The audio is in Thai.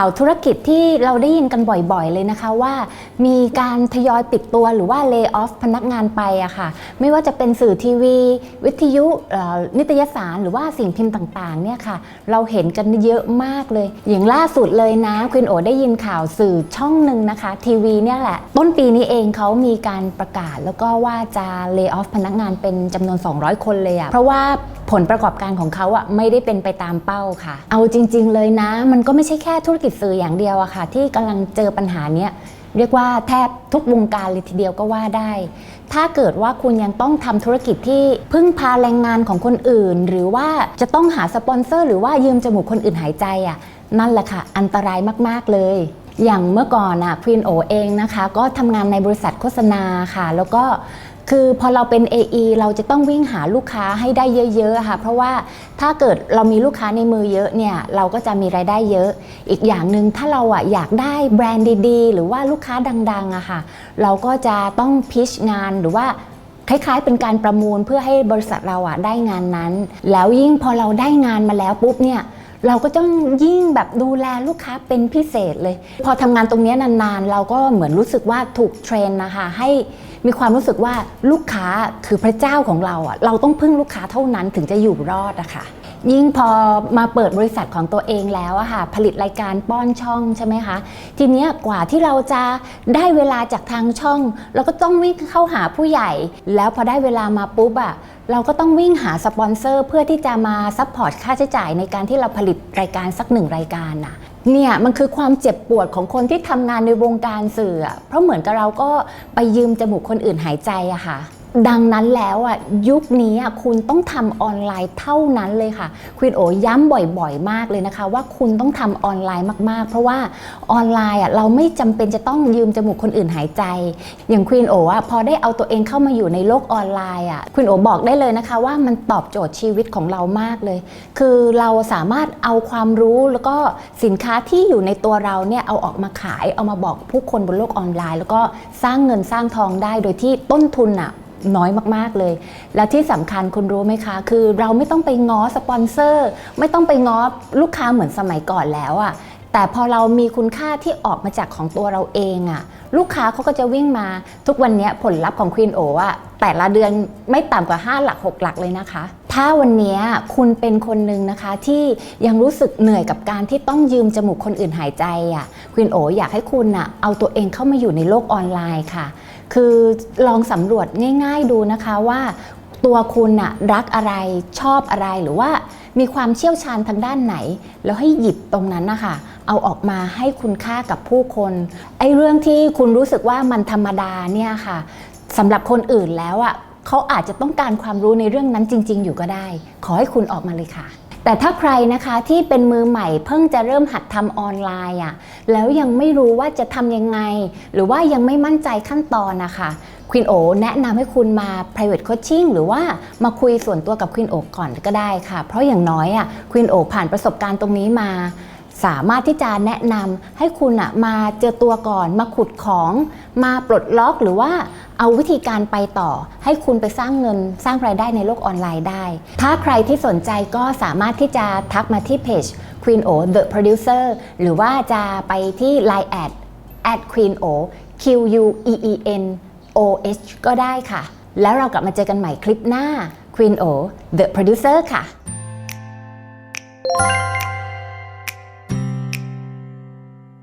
ข่าวธุรกิจที่เราได้ยินกันบ่อยๆเลยนะคะว่า มีการทยอยปิดตัวหรือว่า lay off พนักงานไปอะค่ะ ไม่ว่าจะเป็นสื่อทีวี วิทยุนิตยสารหรือว่าสิ่งพิมพ์ต่างๆเนี่ยค่ะ เราเห็นกันเยอะมากเลย อย่างล่าสุดเลยนะคุณโอได้ยินข่าวสื่อช่องหนึ่งนะคะ ทีวีเนี่ยแหละ ต้นปีนี้เองเขามีการประกาศแล้วก็ว่าจะ lay off พนักงานเป็นจำนวน 200 คนเลยอะเพราะว่าผลประกอบการของเขาอะไม่ได้เป็นไปตามเป้าค่ะ เอาจริง ๆ เลยนะ มันก็ไม่ใช่แค่ธุรกิจสื่ออย่างเดียวอะค่ะ ที่กำลังเจอปัญหาเนี้ยเรียกว่าแทบทุกวงการเลยทีเดียวก็ว่าได้ ถ้าเกิดว่าคุณยังต้องทำธุรกิจที่พึ่งพาแรงงานของคนอื่น หรือว่าจะต้องหาสปอนเซอร์ หรือว่ายืมจมูกคนอื่นหายใจอะนั่นแหละค่ะ อันตรายมาก ๆ เลย อย่างเมื่อก่อนอะควีนโอเองนะคะ ก็ทำงานในบริษัทโฆษณาค่ะ แล้วก็ คือพอเราเป็น AE เราจะต้องวิ่งหาลูกค้าให้ได้เยอะๆค่ะ เพราะว่าถ้าเกิดเรามีลูกค้าในมือเยอะเนี่ยเราก็จะมีรายได้เยอะ อีกอย่างหนึ่งถ้าเราอะอยากได้แบรนด์ดีๆ หรือว่าลูกค้าดังๆอะค่ะ เราก็จะต้องพิชงานหรือว่าคล้ายๆ เป็นการประมูลเพื่อให้บริษัทเราอะได้งานนั้น แล้วยิ่งพอเราได้งานมาแล้วปุ๊บเนี่ย เราก็ต้องยิ่งแบบดูแลลูกค้าเป็นพิเศษเลย พอทำงานตรงเนี้ยนานๆ เราก็เหมือนรู้สึกว่าถูกเทรนนะคะให้มีความรู้สึกว่าลูกค้าคือพระเจ้าของเราอะเราต้องพึ่งลูกค้าเท่านั้นถึงจะอยู่รอดอะค่ะ ยิ่งพอมาเปิดบริษัทของตัวเองแล้วอะค่ะผลิตรายการป้อนช่องใช่ไหมคะ ทีเนี้ยกว่าที่เราจะได้เวลาจากทางช่อง เราก็ต้องวิ่งเข้าหาผู้ใหญ่ แล้วพอได้เวลามาปุ๊บอะ เราก็ต้องวิ่งหาสปอนเซอร์เพื่อที่จะมาซัพพอร์ตค่าใช้จ่ายในการที่เราผลิตรายการสักหนึ่งรายการน่ะเนี่ยมันคือความเจ็บปวดของคนที่ทำงานในวงการสื่อ เพราะเหมือนกับเราก็ไปยืมจมูกคนอื่นหายใจอะค่ะ ดังนั้นแล้วอะยุคนี้อะคุณต้องทำออนไลน์เท่านั้นเลยค่ะควีนโอย้ำบ่อยๆ มากเลยนะคะ ว่าคุณต้องทำออนไลน์มากๆ เพราะว่าออนไลน์อะเราไม่จำเป็นจะต้องยืมจมูกคนอื่นหายใจ อย่างควีนโออะพอได้เอาตัวเองเข้ามาอยู่ในโลกออนไลน์อะควีนโอบอกได้เลยนะคะ ว่ามันตอบโจทย์ชีวิตของเรามากเลย คือเราสามารถเอาความรู้แล้วก็สินค้าที่อยู่ในตัวเราเนี่ยเอาออกมาขายเอามาบอกผู้คนบนโลกออนไลน์ แล้วก็สร้างเงินสร้างทองได้โดยที่ต้นทุนอะ น้อยมากๆเลย แล้วที่สำคัญคุณรู้ไหมคะ คือเราไม่ต้องไปง้อสปอนเซอร์ ไม่ต้องไปง้อลูกค้าเหมือนสมัยก่อนแล้วอะแต่พอเรามีคุณค่าที่ออกมาจากของตัวเราเองอะลูกค้าเขาก็จะวิ่งมาทุกวันนี้ผลลัพธ์ของควีนโออะแต่ละเดือนไม่ต่ำกว่า 5 หลัก 6 หลักเลยนะคะ ถ้าวันนี้คุณเป็นคนหนึ่งนะคะที่ยังรู้สึกเหนื่อยกับการที่ต้องยืมจมูกคนอื่นหายใจอะควีนโออยากให้คุณอะเอาตัวเองเข้ามาอยู่ในโลกออนไลน์ค่ะ คือลองสำรวจง่าย ๆดูนะคะว่าตัวคุณน่ะรักอะไรชอบอะไรหรือว่ามีความเชี่ยวชาญทางด้านไหน แล้วให้หยิบตรงนั้นนะคะเอาออกมาให้คุณค่ากับผู้คนไอ้เรื่องที่คุณรู้สึกว่ามันธรรมดาเนี่ยค่ะสำหรับคนอื่นแล้วอะ เขาอาจจะต้องการความรู้ในเรื่องนั้นจริง ๆ อยู่ก็ได้ ขอให้คุณออกมาเลยค่ะ แต่ถ้าใครนะคะที่เป็นมือใหม่เพิ่งจะเริ่มหัดทำออนไลน์อะแล้วยังไม่รู้ว่าจะทำยังไง หรือว่ายังไม่มั่นใจขั้นตอนนะคะควีนโอแนะนำให้คุณมา private coaching หรือว่ามาคุยส่วนตัวกับควีนโอก่อนก็ได้ค่ะ เพราะอย่างน้อยอะควีนโอผ่านประสบการณ์ตรงนี้มาสามารถที่จะแนะนำให้คุณอะมาเจอตัวก่อนมาขุดของมาปลดล็อกหรือว่า เอาวิธีการไปต่อ ให้คุณไปสร้างเงินสร้างรายได้ในโลกออนไลน์ได้ ถ้าใครที่สนใจก็สามารถที่จะทักมาที่เพจ Queen O The Producer หรือว่าจะไปที่ Line at at Queen O Q U E E N O H ก็ได้ค่ะ แล้วเรากลับมาเจอกันใหม่คลิปหน้า Queen O The Producer ค่ะ